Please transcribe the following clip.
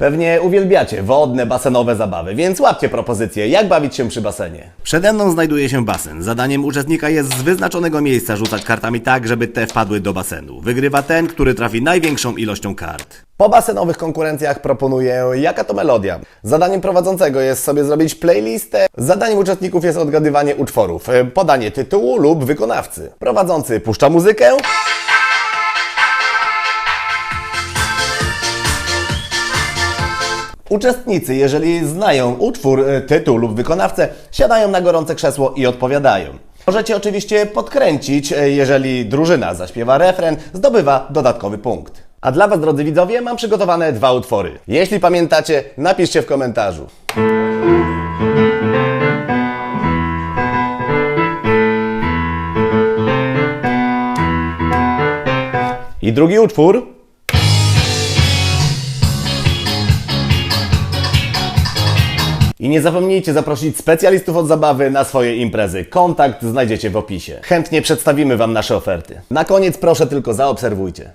Pewnie uwielbiacie wodne, basenowe zabawy, więc łapcie propozycję, jak bawić się przy basenie. Przede mną znajduje się basen. Zadaniem uczestnika jest z wyznaczonego miejsca rzucać kartami tak, żeby te wpadły do basenu. Wygrywa ten, który trafi największą ilością kart. Po basenowych konkurencjach proponuję Jaka to melodia. Zadaniem prowadzącego jest sobie zrobić playlistę. Zadaniem uczestników jest odgadywanie utworów, podanie tytułu lub wykonawcy. Prowadzący puszcza muzykę. Uczestnicy, jeżeli znają utwór, e, tytuł lub wykonawcę, siadają na gorące krzesło i odpowiadają. Możecie oczywiście podkręcić, e, jeżeli drużyna zaśpiewa refren, zdobywa dodatkowy punkt. A dla Was, drodzy widzowie, mam przygotowane dwa utwory. Jeśli pamiętacie, napiszcie w komentarzu. I drugi utwór I nie zapomnijcie zaprosić specjalistów od zabawy na swoje imprezy. Kontakt znajdziecie w opisie. Chętnie przedstawimy Wam nasze oferty. Na koniec proszę tylko zaobserwujcie.